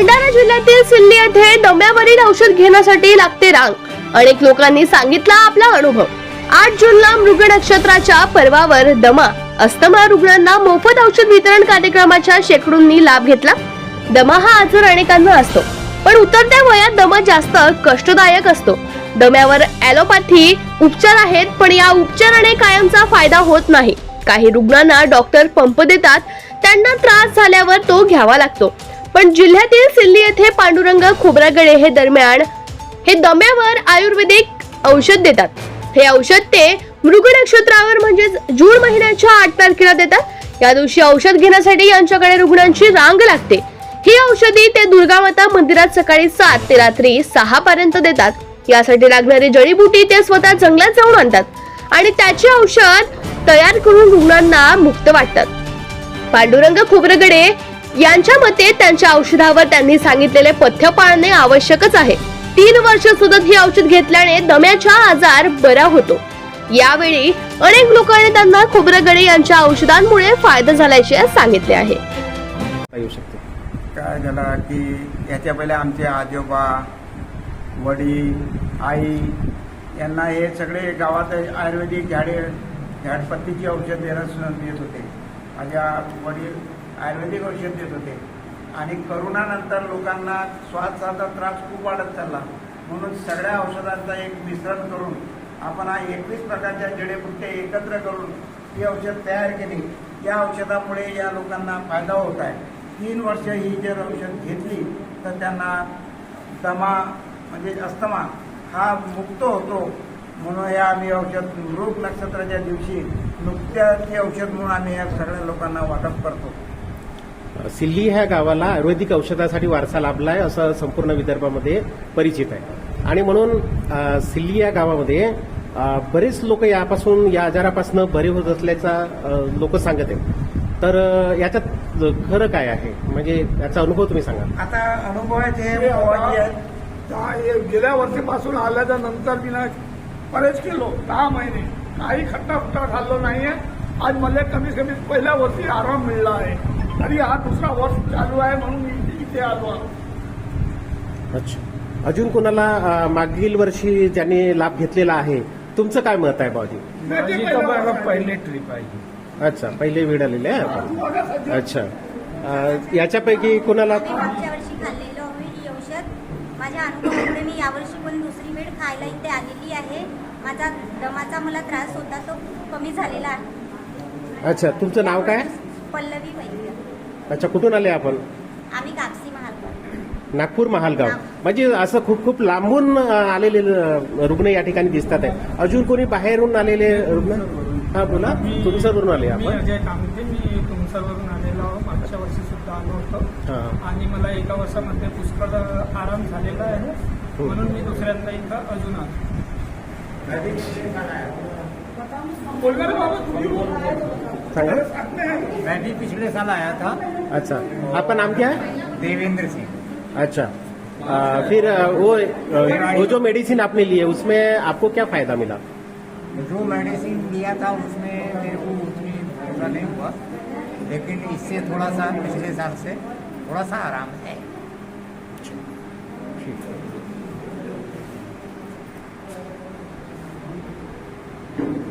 भंडारा जिल्ह्यातील सिल्ली येथे दम्यावरील औषध घेण्यासाठी लागते रांग. अनेक लोकांनी सांगितला आपला अनुभव. आठ जूनला मृग नक्षत्राच्या पर्वावर दमा. अस्थमा रुग्णांना मोफत औषध वितरण कार्यक्रमाच्या शेकडोंनी लाभ घेतला. दमा हा आजार अनेकांना असतो पण उतरत्या वयात दमा जास्त कष्टदायक असतो. दम्यावर ॲलोपॅथी उपचार आहेत पण या उपचाराने कायमचा फायदा होत नाही. काही रुग्णांना डॉक्टर पंप देतात त्यांना त्रास झाल्यावर तो घ्यावा लागतो. पण जिल्ह्यातील सिल्ली येथे पांडुरंग खोब्रागडे हे दरम्यान हे दम्यावर आयुर्वेदिक औषध देतात. हे औषध ते मृग नक्षत्रावर म्हणजेच जून महिन्याच्या आठ तारखेला देतात. या दिवशी औषध घेण्यासाठी यांच्याकडे रुग्णांची रांग लागते. ही औषधी ते दुर्गामाता मंदिरात सकाळी सात ते रात्री सहा पर्यंत देतात. यासाठी लागणारी जडीबुटी ते स्वतः जंगलात जाऊन आणतात आणि त्याचे औषध तयार करून रुग्णांना मुक्त वाटतात. पांडुरंग खोब्रगडे यांच्या मते त्यांच्या औषधावर त्यांनी सांगितलेले पथ्य पाळणे आवश्यकच आहे. तीन वर्ष सतत हे औषध घेतल्याने दम्याचा आजार बरा होतो. यावेळी अनेक लोकांनी त्यांना खोब्रगडे यांच्या औषधांमुळे फायदा झाल्याचे सांगितले आहे. काय झालं की याच्या पहिले आमचे आजोबा वडील आई यांना हे सगळे गावात आयुर्वेदिक झाडे झाडपत्तीची औषध देणं सु- देत होते. माझ्या वडील आयुर्वेदिक औषध देत होते. आणि करोनानंतर लोकांना श्वासाचा त्रास खूप वाढत चालला. म्हणून सगळ्या औषधांचा एक मिश्रण करून आपण हा एकवीस प्रकारच्या जडेबुट्टे एकत्र करून ही औषध तयार केली. या औषधामुळे या लोकांना फायदा होत आहे. तीन वर्ष ही जर औषध घेतली तर त्यांना दमा म्हणजे अस्थमा हा मुक्त होतो. म्हणून या आम्ही औषध मृग नक्षत्राच्या दिवशी नुकत्याच हे औषध म्हणून आम्ही या सगळ्या लोकांना वाटप करतो. सिल्ली ह्या गावाला आयुर्वेदिक औषधासाठी वारसा लाभलाय असं संपूर्ण विदर्भामध्ये परिचित आहे. आणि म्हणून सिल्ली या गावामध्ये बरेच लोक यापासून या आजारापासून बरे होत असल्याचा लोक सांगत आहेत. तर याच्यात खरं काय आहे? म्हणजे याचा अनुभव तुम्ही सांगा. आता हे दहा एक गेल्या वर्षीपासून आल्याच्यानंतर मी ना बरेच किलो. दहा महिने. काही खट्टा फुट्टा खाल्लो नाहीये. आज मला कमीत कमी पहिल्या वर्षी आराम मिळला आहे. तरी हा दुसरा वर्ष चालू आहे म्हणून मी इथे आलो आहे. अच्छा. अजून कोणाला मागील वर्षी ज्यांनी लाभ घेतलेला आहे तुमचं काय मत आहे बाजी पहिली ट्रिप आहे अच्छा पहिले वेळ आलेले आहे अच्छा. याच्यापैकी कोणाला? मी मागच्या वर्षी खाल्लेलो आहे ही औषध. माझ्या अनुभवामुळे मी यावर्षी पण दुसरी वेळ खायला इथे आलेली आहे. माझा दमाचा मला त्रास होता तो कमी झालेला आहे. अच्छा तुमचं नाव काय? पल्लवी वैद्य. अच्छा कुठून आले आपण? आम्ही कापसी महालकर नागपूर महालगाव. म्हणजे असं खूप खूप लांबून आलेले रुग्ण या ठिकाणी दिसतात आहे. अजून कोणी बाहेरून आलेले रुग्ण? हा बोला. तुमच्यावरून आले मी आपण अजय कामते. मी तुमसरवरून आलेलो आहो मागच्या वर्षी सुद्धा आलो होतो. हा. आणि मला एका वर्षामध्ये पुष्कळ आराम झालेला आहे. म्हणून मी दुसऱ्यांदा इथं अजून आलो. बोलगा रे बाबा तुम्ही? बोल. सांगा मैं भी पिछले साल आया था। अच्छा। आपका नाम क्या है? देवेंद्र सिंह। अच्छा। अ, फिर वो वो जो मेडिसिन आपने लिए उसमें आपको क्या फ़ायदा मिला? जो मेडिसिन लिया था उसमें मेरे को उतनी पूरा नहीं हुआ। लेकिन इससे थोड़ा सा पिछले साल से थोड़ा सा आराम है। ठीक है